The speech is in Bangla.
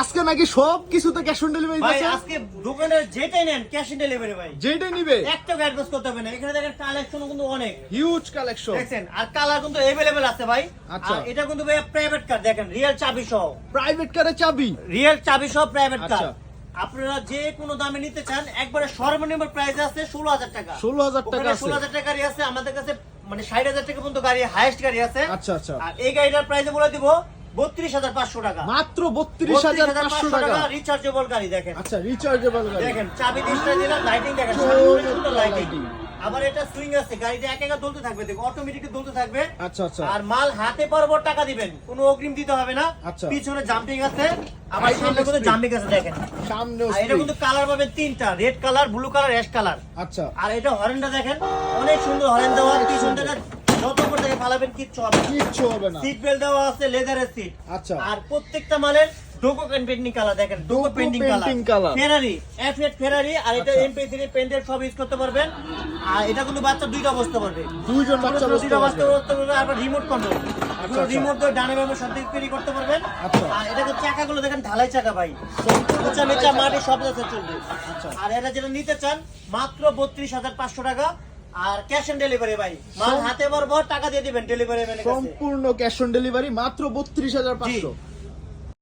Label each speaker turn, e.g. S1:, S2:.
S1: আজকে নাকি সব কিছুতে ক্যাশ অন ডেলিভারি
S2: ভাই আজকে দোকানের যেটাই নেন ক্যাশ অন ডেলিভারি ভাই।
S1: যেটাই নিবে।
S2: একটা অ্যাডভান্স করতে হবে না এখানে দেখেন কালেকশন কিন্তু অনেক।
S1: হিউজ কালেকশন
S2: দেখছেন? আর কালার কিন্তু এভেলেবেল আছে ভাই।
S1: আচ্ছা।
S2: এটা কিন্তু ভাই প্রাইভেট কার দেখেন রিয়েল চাবি সহ।
S1: প্রাইভেট কারে চাবি?
S2: রিয়েল চাবি সহ প্রাইভেট কার
S1: আচ্ছা।
S2: আপনারা যে কোনো দামে নিতে চান একবারে সর্বনিম্ন প্রাইস আছে ষোলো হাজার টাকা।
S1: 16,000 টাকা আছে।
S2: ষোলো হাজার টাকা গাড়ি আছে আমাদের কাছে মানে ষাট হাজার টাকা পর্যন্ত গাড়ি হাইয়েস্ট গাড়ি আছে।
S1: আচ্ছা আচ্ছা।
S2: আর এই গাড়িটার প্রাইস বলে দিব বত্রিশ হাজার পাঁচশো টাকা।
S1: মাত্র বত্রিশ হাজার পাঁচশো টাকা।
S2: রিচার্জেবল গাড়ি দেখেন।
S1: আচ্ছা রিচার্জেবল গাড়ি।
S2: দেখেন চাবি ডিসপ্লে দিলাম লাইটিং দেখেন সুন্দর লাইটিং আবার এটা সুইং আছে গাড়িতে এক একা দুলতে থাকবে দেখো অটোমেটিক দুলতে থাকবে।
S1: আচ্ছা আচ্ছা।
S2: আর মাল হাতে পরপর টাকা দিবেন কোনো অগ্রিম দিতে হবে না।
S1: আচ্ছা।
S2: পিছনে জাম্পিং আছে আবার সামনে কিন্তু জাম্পিং আছে দেখেন।
S1: সামনেও
S2: আর এটা কিন্তু কালার পাবেন তিনটা red colour blue colour ash colour
S1: আচ্ছা।
S2: আর এটা হরেনটা দেখেন অনেক সুন্দর হরেন দেওয়া পিছন ফালাবেন কিচ্ছু হবে
S1: কিচ্ছু হবে না।
S2: সিট বেল্ট দেওয়া আছে লেদারের সিট
S1: আচ্ছা।
S2: আর প্রত্যেকটা মালের ডোকো পেন্টিং কালার দেখেন Duco painting colour Ferrari F eight Ferrari আর এটা
S1: আচ্ছা।
S2: এমপি থ্রি পেন্টের সব ইউজ করতে পারবেন। আর এটা কিন্তু বাচ্চা দুইটা বসতে পারবে।
S1: দুইজন বাচ্চা
S2: দুইটা বসতে
S1: পারবে।
S2: আর রিমোট কন্ট্রোল
S1: আচ্ছা।
S2: রিমোট দিয়ে ডানে বামে সব দিক ক্যারি করতে পারবেন।
S1: আচ্ছা।
S2: আর এটা চাকাগুলো দেখেন ঢালাই চাকা ভাই। উঁচা নিচা মাটি সব চলবে।
S1: আচ্ছা।
S2: আর এটা যেটা নিতে চান মাত্র বত্রিশ হাজার পাঁচশো টাকা। আর ক্যাশ অন ডেলিভারি ভাই। মাল হাতে বরবর টাকা দিয়ে দিবেন ডেলিভারি ম্যানের কাছে।
S1: সম্পূর্ণ ক্যাশ অন ডেলিভারি মাত্র বত্রিশ হাজার
S2: জি।
S1: পাঁচশো।